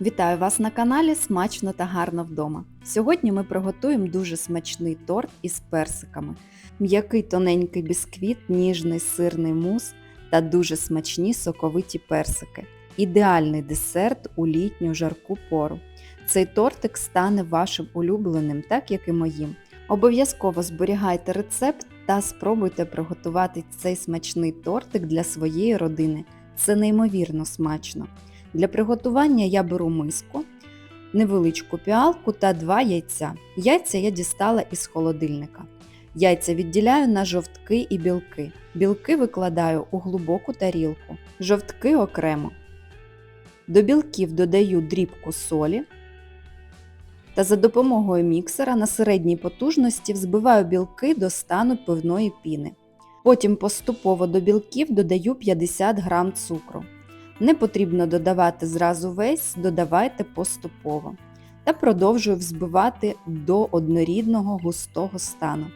Вітаю вас на каналі Смачно та гарно вдома. Сьогодні ми приготуємо дуже смачний торт із персиками, м'який тоненький бісквіт, ніжний сирний мус та дуже смачні соковиті персики. Ідеальний десерт у літню жарку пору. Цей тортик стане вашим улюбленим, так як і моїм. Обов'язково зберігайте рецепт та спробуйте приготувати цей смачний тортик для своєї родини. Це неймовірно смачно. Для приготування я беру миску, невеличку піалку та два яйця. Яйця я дістала із холодильника. Яйця відділяю на жовтки і білки. Білки викладаю у глибоку тарілку, жовтки окремо. До білків додаю дрібку солі та за допомогою міксера на середній потужності взбиваю білки до стану пивної піни. Потім поступово до білків додаю 50 г цукру. Не потрібно додавати зразу весь, додавайте поступово. Та продовжую взбивати до однорідного густого стану.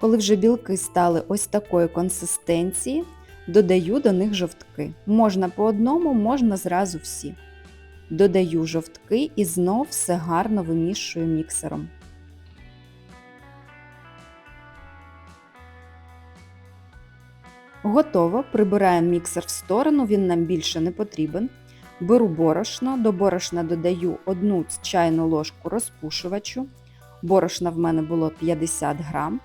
Коли вже білки стали ось такої консистенції, додаю до них жовтки. Можна по одному, можна зразу всі. Додаю жовтки і знов все гарно вимішую міксером. Готово, прибираємо міксер в сторону, він нам більше не потрібен. Беру борошно, до борошна додаю 1 чайну ложку розпушувачу. Борошна в мене було 50 грам.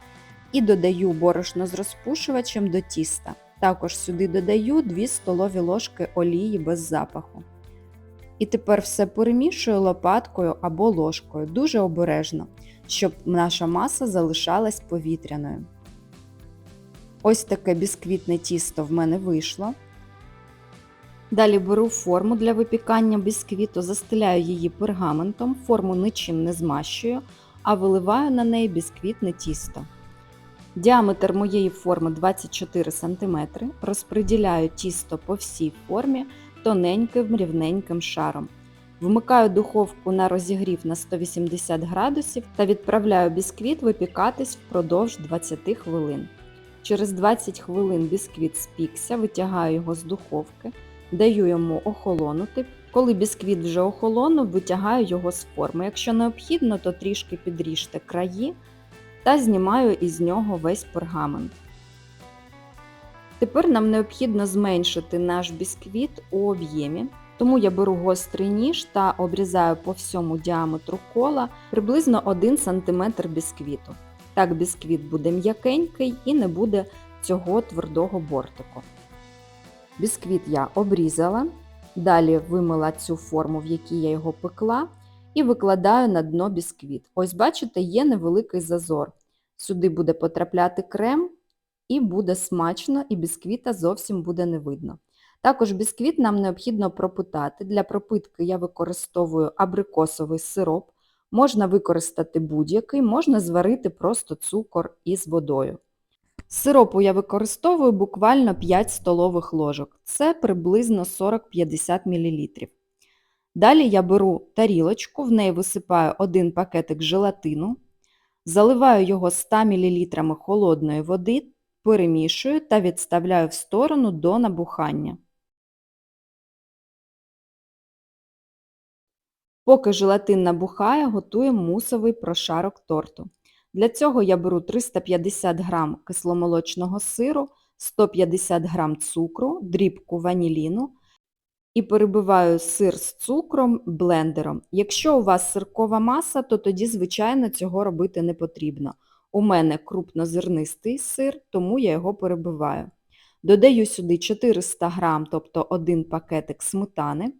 І додаю борошно з розпушувачем до тіста. Також сюди додаю 2 столові ложки олії без запаху. І тепер все перемішую лопаткою або ложкою, дуже обережно, щоб наша маса залишалась повітряною. Ось таке бісквітне тісто в мене вийшло. Далі беру форму для випікання бісквіту, застеляю її пергаментом, форму нічим не змащую, а виливаю на неї бісквітне тісто. Діаметр моєї форми 24 см, розподіляю тісто по всій формі тоненьким рівненьким шаром. Вмикаю духовку на розігрів на 180 градусів та відправляю бісквіт випікатись впродовж 20 хвилин. Через 20 хвилин бісквіт спікся, витягаю його з духовки, даю йому охолонути. Коли бісквіт вже охолонув, витягаю його з форми. Якщо необхідно, то трішки підріжте краї та знімаю із нього весь пергамент. Тепер нам необхідно зменшити наш бісквіт у об'ємі, тому я беру гострий ніж та обрізаю по всьому діаметру кола приблизно 1 см бісквіту. Так бісквіт буде м'якенький і не буде цього твердого бортику. Бісквіт я обрізала, далі вимила цю форму, в якій я його пекла, і викладаю на дно бісквіт. Ось, бачите, є невеликий зазор. Сюди буде потрапляти крем, і буде смачно, і бісквіта зовсім буде не видно. Також бісквіт нам необхідно пропитати. Для пропитки я використовую абрикосовий сироп. Можна використати будь-який, можна зварити просто цукор із водою. Сиропу я використовую буквально 5 столових ложок. Це приблизно 40-50 мл. Далі я беру тарілочку, в неї висипаю один пакетик желатину, заливаю його 100 мл холодної води, перемішую та відставляю в сторону до набухання. Поки желатин набухає, готуємо мусовий прошарок торту. Для цього я беру 350 г кисломолочного сиру, 150 г цукру, дрібку ваніліну і перебиваю сир з цукром блендером. Якщо у вас сиркова маса, то тоді, звичайно, цього робити не потрібно. У мене крупнозернистий сир, тому я його перебиваю. Додаю сюди 400 г, тобто один пакетик сметани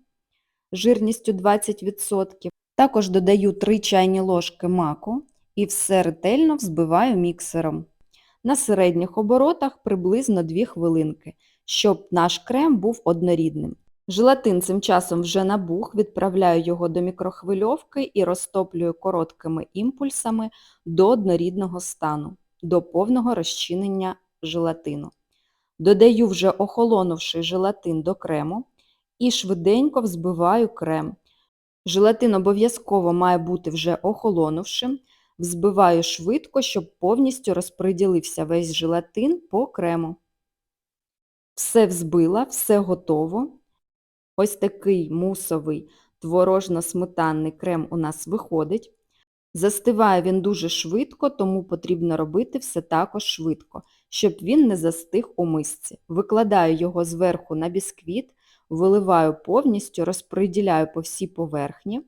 жирністю 20%. Також додаю 3 чайні ложки маку і все ретельно взбиваю міксером. На середніх оборотах приблизно 2 хвилинки, щоб наш крем був однорідним. Желатин цим часом вже набух, відправляю його до мікрохвильовки і розтоплюю короткими імпульсами до однорідного стану, до повного розчинення желатину. Додаю вже охолонувший желатин до крему і швиденько взбиваю крем. Желатин обов'язково має бути вже охолонувшим. Взбиваю швидко, щоб повністю розподілився весь желатин по крему. Все взбила, все готово. Ось такий мусовий творожно-сметанний крем у нас виходить. Застиває він дуже швидко, тому потрібно робити все також швидко, щоб він не застиг у мисці. Викладаю його зверху на бісквіт, виливаю повністю, розподіляю по всій поверхні.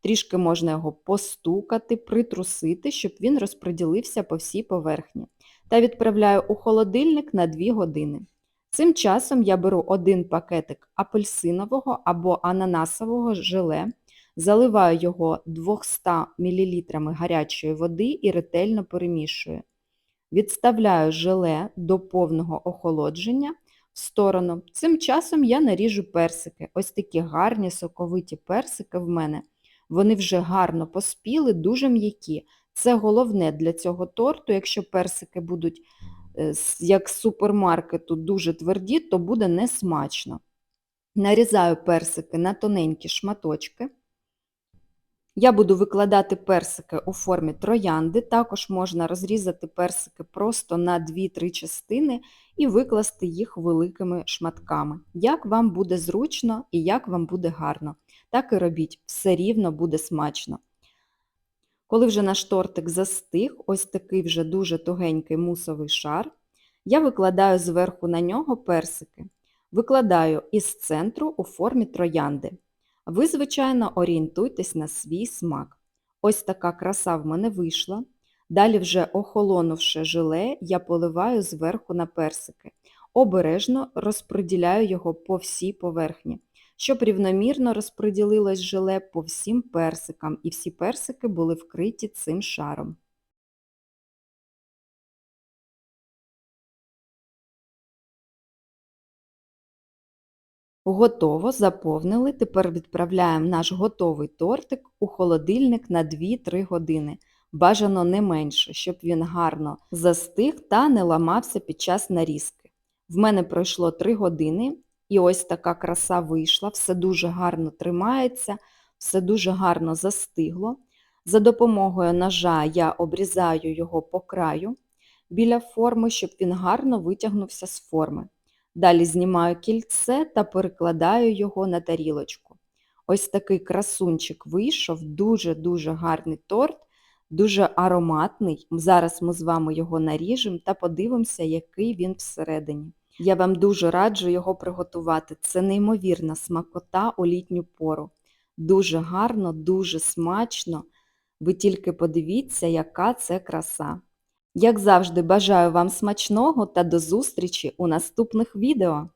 Трішки можна його постукати, притрусити, щоб він розподілився по всій поверхні. Та відправляю у холодильник на 2 години. Цим часом я беру один пакетик апельсинового або ананасового желе, заливаю його 200 мл гарячої води і ретельно перемішую. Відставляю желе до повного охолодження в сторону. Цим часом я наріжу персики. Ось такі гарні соковиті персики в мене. Вони вже гарно поспіли, дуже м'які. Це головне для цього торту, якщо персики будуть е, як з супермаркету дуже тверді, то буде несмачно. Нарізаю персики на тоненькі шматочки. Я буду викладати персики у формі троянди, також можна розрізати персики просто на 2-3 частини і викласти їх великими шматками. Як вам буде зручно і як вам буде гарно. Так і робіть, все рівно буде смачно. Коли вже наш тортик застиг, ось такий вже дуже тугенький мусовий шар, я викладаю зверху на нього персики. Викладаю із центру у формі троянди. Ви, звичайно, орієнтуйтесь на свій смак. Ось така краса в мене вийшла. Далі, вже охолонувши желе, я поливаю зверху на персики. Обережно розподіляю його по всій поверхні, щоб рівномірно розподілилось желе по всім персикам, і всі персики були вкриті цим шаром. Готово, заповнили. Тепер відправляємо наш готовий тортик у холодильник на 2-3 години. Бажано не менше, щоб він гарно застиг та не ламався під час нарізки. В мене пройшло 3 години, і ось така краса вийшла, все дуже гарно тримається, все дуже гарно застигло. За допомогою ножа я обрізаю його по краю біля форми, щоб він гарно витягнувся з форми. Далі знімаю кільце та перекладаю його на тарілочку. Ось такий красунчик вийшов, дуже-дуже гарний торт, дуже ароматний. Зараз ми з вами його наріжемо та подивимося, який він всередині. Я вам дуже раджу його приготувати. Це неймовірна смакота у літню пору. Дуже гарно, дуже смачно. Ви тільки подивіться, яка це краса. Як завжди, бажаю вам смачного та до зустрічі у наступних відео!